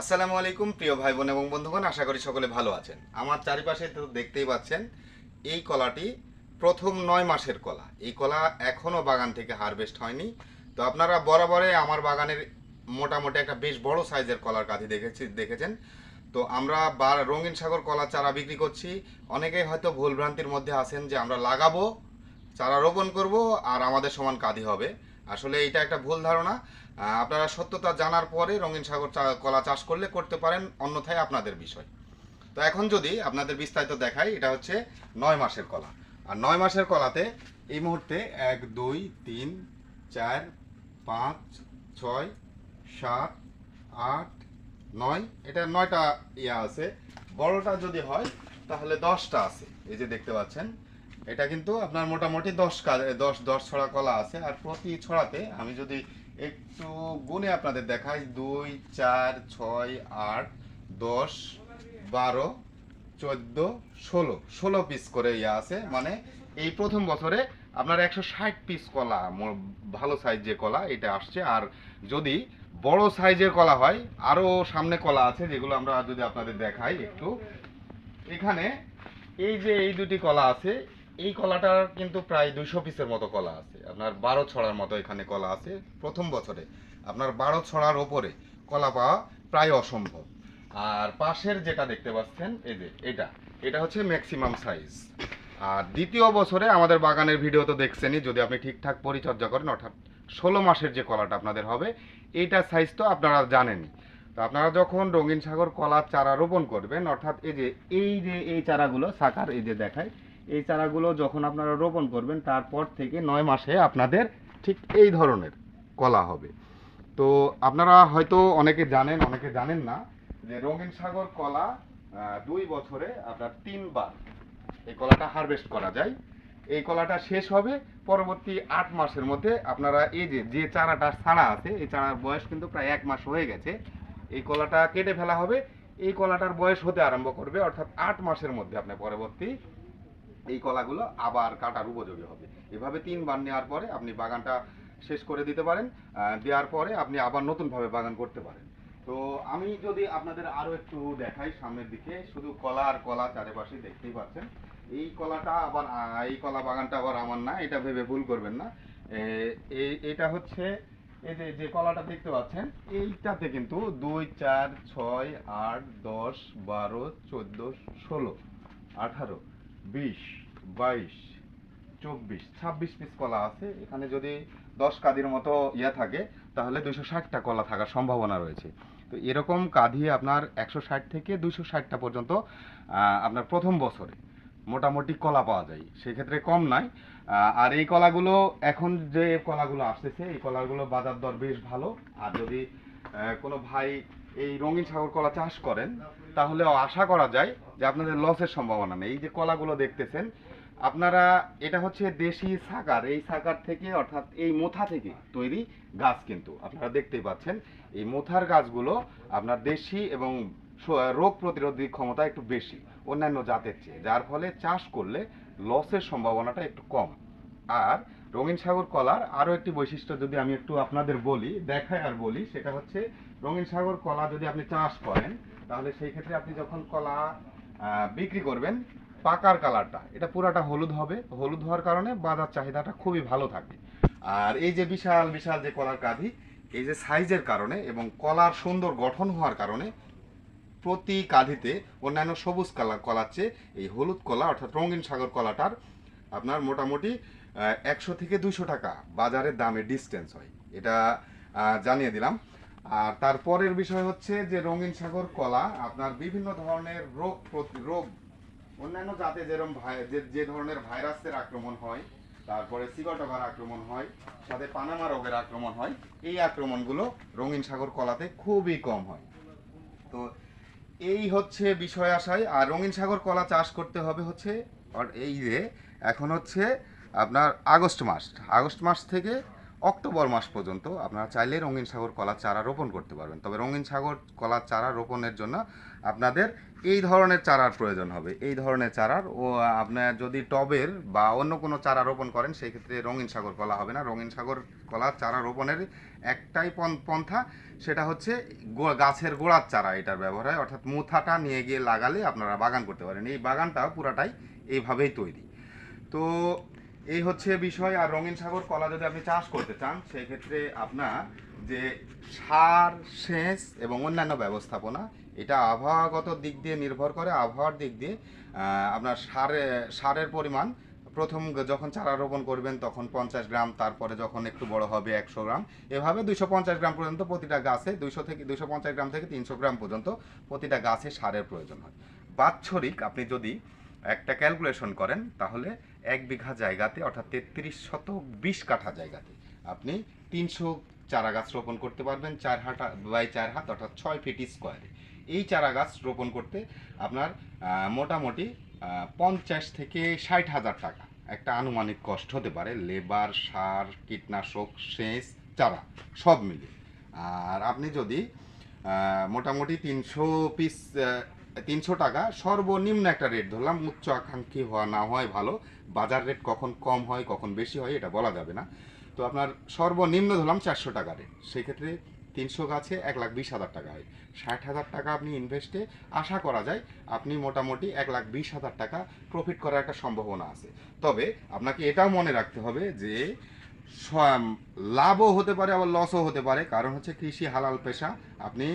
আসসালামু আলাইকুম, প্রিয় ভাই বোন এবং বন্ধুগণ, আশা করি সকলে ভালো আছেন। আমার চারিপাশে তো দেখতেই পাচ্ছেন, এই কলাটি প্রথম নয় মাসের কলা। এই কলা এখনও বাগান থেকে হারভেস্ট হয়নি। তো আপনারা বরাবরে আমার বাগানের মোটামুটি একটা বেশ বড় সাইজের কলার কাঁধি দেখেছি, দেখেছেন। তো আমরা বার রঙিন সাগর কলা চারা বিক্রি করছি। অনেকেই হয়তো ভুলভ্রান্তির মধ্যে আছেন যে আমরা লাগাবো, চারা রোপণ করব আর আমাদের সমান কাঁধি হবে। আসলে এটা একটা ভুল ধারণা। আপনারা সত্যতা জানার পরে রঙিন সাগর কলা চাষ করলে করতে পারেন, অন্যথায় আপনাদের বিষয়। তো এখন যদি আপনাদের বিস্তারিত দেখাই, এটা হচ্ছে নয় মাসের কলা। আর নয় মাসের কলাতে এই মুহূর্তে এক, দুই, তিন, চার, পাঁচ, ছয়, সাত, আট, নয়, এটা নয়টা ইয়া আছে। বড়টা যদি হয়, তাহলে দশটা আছে। এই যে দেখতে পাচ্ছেন এটা কিন্তু আপনার মোটামুটি দশ দশ দশ ছড়া কলা আছে। আর প্রতি ছড়াতে আমি যদি একটু গুণে আপনাদের দেখাই, দুই, চার, ছয়, আট, দশ, বারো, চোদ্দ, ষোলো ষোলো পিস করে ইয়ে আছে। মানে এই প্রথম বছরে আপনার একশো ষাট পিস কলা ভালো সাইজ যে কলা এটা আসছে। আর যদি বড় সাইজের কলা হয় আরও সামনে কলা আছে যেগুলো আমরা যদি আপনাদের দেখাই একটু। এখানে এই যে এই দুটি কলা আছে এই কলাটার কিন্তু প্রায় দুইশো পিসের মতো কলা আছে। আপনার বারো ছড়ার মতো এখানে কলা আছে। প্রথম বছরে আপনার বারো ছড়ার ওপরে কলা পাওয়া প্রায় অসম্ভব। আর পাশের যেটা দেখতে পাচ্ছেন, এই যে এটা এটা হচ্ছে ম্যাক্সিমাম সাইজ আর দ্বিতীয় বছরে আমাদের বাগানের ভিডিও তো দেখছেনই, যদি আপনি ঠিকঠাক পরিচর্যা করেন, অর্থাৎ ষোলো মাসের যে কলাটা আপনাদের হবে, এইটার সাইজ তো আপনারা জানেনই। তো আপনারা যখন রঙিন সাগর কলার চারা রোপণ করবেন, অর্থাৎ এই যে এই যে এই চারাগুলো, সাকার এই যে দেখায় এই চারাগুলো যখন আপনারা রোপণ করবেন, তারপর থেকে নয় মাসে আপনাদের ঠিক এই ধরনের কলা হবে। তো আপনারা হয়তো অনেকে জানেন অনেকে জানেন না যে রঙিন সাগর কলা দুই বছরে আপনার তিনবার এই কলাটা হারভেস্ট করা যায়। এই কলাটা শেষ হবে পরবর্তী আট মাসের মধ্যে। আপনারা এই যে যে চারাটা ছাড়া আছে, এই চারার বয়স কিন্তু প্রায় এক মাস হয়ে গেছে। এই কলাটা কেটে ফেলা হবে। এই কলাটার বয়স হতে আরম্ভ করবে অর্থাৎ আট মাসের মধ্যে আপনার পরবর্তী এই কলাগুলো আবার কাটার উপযোগী হবে। এভাবে তিনবার নেওয়ার পরে আপনি বাগানটা শেষ করে দিতে পারেন দেওয়ার পরে আপনি আবার নতুনভাবে বাগান করতে পারেন। তো আমি যদি আপনাদের আরও একটু দেখাই সামনের দিকে, শুধু কলা আর কলা চারিপাশে দেখতেই পাচ্ছেন। এই কলাটা আবার এই কলা বাগানটা আবার আমার না, এটা ভেবে ভুল করবেন না। এটা হচ্ছে, এই যে যে কলাটা দেখতে পাচ্ছেন, এইটাতে কিন্তু দুই, চার, ছয়, আট, দশ, বারো, চোদ্দ, ষোলো, আঠারো বিশ, বাইশ, চব্বিশ, ছাব্বিশ পিস কলা আছে। এখানে যদি দশ কাদির মতো ইয়ে থাকে, তাহলে দুইশো ষাটটা কলা থাকার সম্ভাবনা রয়েছে। তো এরকম কাঁধি আপনার একশো ষাট থেকে দুইশো ষাটটা পর্যন্ত আপনার প্রথম বছরে মোটামুটি কলা পাওয়া যায়। সেক্ষেত্রে কম নাই আর এই কলাগুলো এখন যে কলাগুলো আসতেছে, এই কলাগুলো বাজার দর বেশ ভালো। আর যদি কোনো ভাই এই রঙিন সাগর কলা চাষ করেন, তাহলে আশা করা যায় যে আপনাদের লসের সম্ভাবনা নেই। এই যে কলাগুলো দেখতেছেন, আপনারা, এটা হচ্ছে দেশি সাকার। এই সাকার থেকে, অর্থাৎ এই মোথা থেকে তৈরি গাছ কিন্তু আপনারা দেখতেই পাচ্ছেন। এই মোথার গাছগুলো আপনার দেশি এবং রোগ প্রতিরোধী ক্ষমতা একটু বেশি অন্যান্য জাতের চেয়ে, যার ফলে চাষ করলে লসের সম্ভাবনাটা একটু কম। আর রঙিন সাগর কলার আরও একটি বৈশিষ্ট্য যদি আমি একটু আপনাদের বলি দেখাই আর বলি, সেটা হচ্ছে রঙিন সাগর কলা যদি আপনি চাষ করেন, তাহলে সেই ক্ষেত্রে আপনি যখন কলা বিক্রি করবেন, পাকার কালারটা, এটা পুরাটা হলুদ হবে। হলুদ হওয়ার কারণে বাজার চাহিদাটা খুবই ভালো থাকে। আর এই যে বিশাল বিশাল যে কলার কাঁধি, এই যে সাইজের কারণে এবং কলার সুন্দর গঠন হওয়ার কারণে প্রতি কাঁধিতে অন্যান্য সবুজ কলা, কলার চেয়ে এই হলুদ কলা অর্থাৎ রঙিন সাগর কলাটার আপনার মোটামুটি একশো থেকে দুশো টাকা বাজারের দামে ডিস্টেন্স হয়। এটা জানিয়ে দিলাম। আর তারপরের বিষয় হচ্ছে যে রঙিন সাগর কলা, আপনার বিভিন্ন ধরনের রোগ প্রতি রোগ, অন্যান্য জাতে যেরকম যে ধরনের ভাইরাসের আক্রমণ হয়, তারপরে সিগটকার আক্রমণ হয়, সাথে পানামা রোগের আক্রমণ হয়, এই আক্রমণগুলো রঙিন সাগর কলাতে খুবই কম হয়। তো এই হচ্ছে বিষয় আশায়। আর রঙিন সাগর কলা চাষ করতে হবে হচ্ছে, আর এই যে, এখন হচ্ছে আপনার আগস্ট মাস আগস্ট মাস থেকে অক্টোবর মাস পর্যন্ত আপনারা চাইলে রঙিন সাগর কলার চারা রোপণ করতে পারবেন। তবে রঙিন সাগর কলার চারা রোপণের জন্য আপনাদের এই ধরনের চারার প্রয়োজন হবে। এই ধরনের চারার ও আপনার যদি টবের বা অন্য কোনো চারা রোপণ করেন সেই ক্ষেত্রে রঙিন সাগর কলা হবে না। রঙিন সাগর কলার চারা রোপণের একটাই পন- পন্থা, সেটা হচ্ছে গাছের গোড়ার চারা এটার ব্যবহার হয়। অর্থাৎ মুথাটা নিয়ে গিয়ে লাগালে আপনারা বাগান করতে পারেন। এই বাগানটা পুরাটাই এইভাবেই তৈরি। তো এই হচ্ছে বিষয়, আর রঙিন সাগর কলা যদি আপনি চাষ করতে চান সেই ক্ষেত্রে আপনার যে সার, সেচ এবং অন্যান্য ব্যবস্থাপনা, এটা আবহাওয়াগত দিক দিয়ে নির্ভর করে। আবহাওয়ার দিক দিয়ে আপনার সারে, সারের পরিমাণ, প্রথম যখন চারা রোপণ করবেন তখন পঞ্চাশ গ্রাম, তারপরে যখন একটু বড় হবে একশো গ্রাম। এভাবে দুইশো পঞ্চাশ গ্রাম পর্যন্ত প্রতিটা গাছে, দুইশো থেকে, দুইশো পঞ্চাশ গ্রাম থেকে তিনশো গ্রাম পর্যন্ত প্রতিটা গাছে সারের প্রয়োজন হয়। বাৎসরিক আপনি যদি একটা ক্যালকুলেশন করেন, তাহলে এক বিঘা জায়গাতে, অর্থাৎ তেত্রিশ শত বিশ কাঠা জায়গাতে আপনি তিনশো চারা গাছ রোপণ করতে পারবেন, চার হাত বাই চার হাত, অর্থাৎ ছয় ফিট স্কোয়ারে এই চারা গাছ রোপণ করতে আপনার মোটামুটি পঞ্চাশ থেকে ষাট হাজার টাকা। একটা আনুমানিক কষ্ট হতে পারে, লেবার, সার, কীটনাশক, সেচ, চারা, সব মিলে আর আপনি যদি মোটামুটি তিনশো পিস তিনশো টাকা। সর্বনিম্ন একটা রেট ধরলাম। উচ্চ আকাঙ্ক্ষী হওয়া না হয় ভালো। বাজার রেট কখন কম হয়, কখন বেশি হয়, এটা বলা যাবে না। তো আপনার সর্বনিম্ন ধরলাম চারশো টাকা রেট সেক্ষেত্রে তিনশো গাছে এক লাখ বিশ হাজার টাকা হয়। ষাট হাজার টাকা আপনি ইনভেস্টে আশা করা যায়, আপনি মোটামুটি এক লাখ বিশ হাজার টাকা প্রফিট করার একটা সম্ভাবনা আছে। তবে আপনাকে এটাও মনে রাখতে হবে যে লাভও হতে পারে, আবার লসও হতে পারে। কারণ হচ্ছে কৃষি হালাল পেশা। আপনি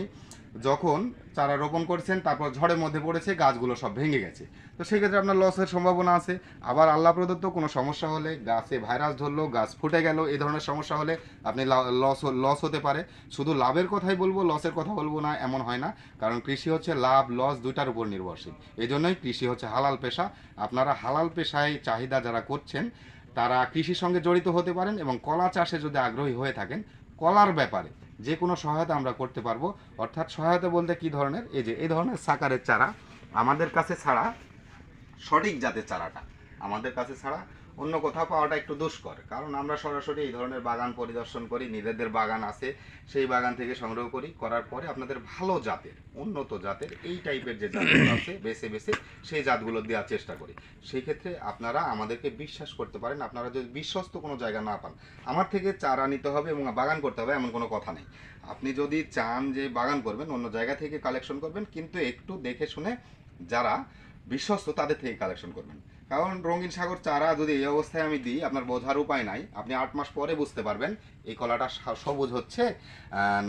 যখন চারা রোপণ করছেন, তারপর ঝড়ের মধ্যে পড়েছে, গাছগুলো সব ভেঙে গেছে। তো সেক্ষেত্রে আপনার লসের সম্ভাবনা আছে। আবার আল্লাহ প্রদত্ত কোনো সমস্যা হলে গাছে ভাইরাস ধরলো, গাছ ফুটে গেল এই ধরনের সমস্যা হলে আপনি লস লস হতে পারে। শুধু লাভের কথাই বলব, লসের কথা বলব না, এমন হয় না। কারণ কৃষি হচ্ছে লাভ, লস দুইটার উপর নির্ভরশীল। এই জন্যই কৃষি হচ্ছে হালাল পেশা। আপনারা হালাল পেশায় চাহিদা যারা করছেন, তারা কৃষির সঙ্গে জড়িত হতে পারেন এবং কলা চাষে যদি আগ্রহী হয়ে থাকেন, কলার ব্যাপারে যে কোনো সহায়তা আমরা করতে পারব। অর্থাৎ সহায়তা বলতে কি ধরনের? এই যে, এই ধরনের সাকারের চারা আমাদের কাছে ছাড়া সঠিক জাতের চারাটা, আমাদের কাছে ছাড়া অন্য কোথাও পাওয়াটা একটু দুষ্কর। কারণ আমরা সরাসরি এই ধরনের বাগান পরিদর্শন করি, নিজেদের বাগান আছে, সেই বাগান থেকে সংগ্রহ করি, করার পরে আপনাদের ভালো জাতের, উন্নত জাতের এই টাইপের যে জাতগুলো আছে, বেছে বেছে সেই জাতগুলো দেওয়ার চেষ্টা করি। সেই ক্ষেত্রে আপনারা আমাদেরকে বিশ্বাস করতে পারেন, আপনারা যদি বিশ্বস্ত কোনো জায়গা না পান, আমার থেকে চারা নিতে হবে এবং বাগান করতে হবে এমন কোনো কথা নেই। আপনি যদি চান যে বাগান করবেন, অন্য জায়গা থেকে কালেকশন করবেন, কিন্তু একটু দেখে শুনে যারা বিশ্বস্ত তাদের থেকে কালেকশন করবেন। কারণ রঙিন সাগর চারা যদি এই অবস্থায় আমি দিই, আপনার বোঝার উপায় নাই। আপনি আট মাস পরে বুঝতে পারবেন এই কলাটা সবুজ হচ্ছে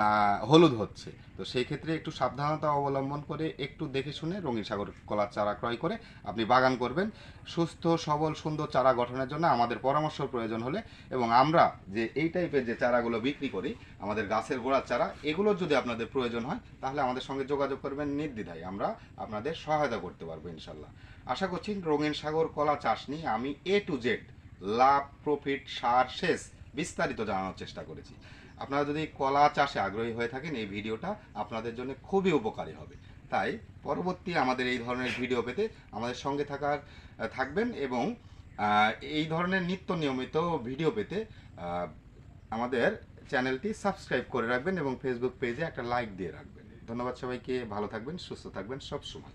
না হলুদ হচ্ছে। তো সেই ক্ষেত্রে একটু সাবধানতা অবলম্বন করে একটু দেখে শুনে রঙিন সাগর কলার চারা ক্রয় করে আপনি বাগান করবেন। সুস্থ, সবল, সুন্দর চারা গঠনের জন্য আমাদের পরামর্শ প্রয়োজন হলে এবং আমরা যে এই টাইপের যে চারাগুলো বিক্রি করি, আমাদের গাছের গোড়ার চারা, এগুলোর যদি আপনাদের প্রয়োজন হয়, তাহলে আমাদের সঙ্গে যোগাযোগ করবেন নির্দ্বিধায়। আমরা আপনাদের সহায়তা করতে পারব ইনশাল্লাহ। আশা করছি রঙিন সাগর কলা চাষ নিয়ে আমি এ টু জেড লাভ প্রফিট সার শেষ। বিস্তারিত জানানোর চেষ্টা করেছি। আপনারা যদি কলা চাষে আগ্রহী হয়ে থাকেন, এই ভিডিওটা আপনাদের জন্য খুবই উপকারী হবে। তাই পরবর্তী আমাদের এই ধরনের ভিডিও পেতে আমাদের সঙ্গে থাকার থাকবেন এবং এই ধরনের নিত্য নিয়মিত ভিডিও পেতে আমাদের চ্যানেলটি সাবস্ক্রাইব করে রাখবেন এবং ফেসবুক পেজে একটা লাইক দিয়ে রাখবেন। ধন্যবাদ সবাইকে, ভালো থাকবেন, সুস্থ থাকবেন, সব সময়।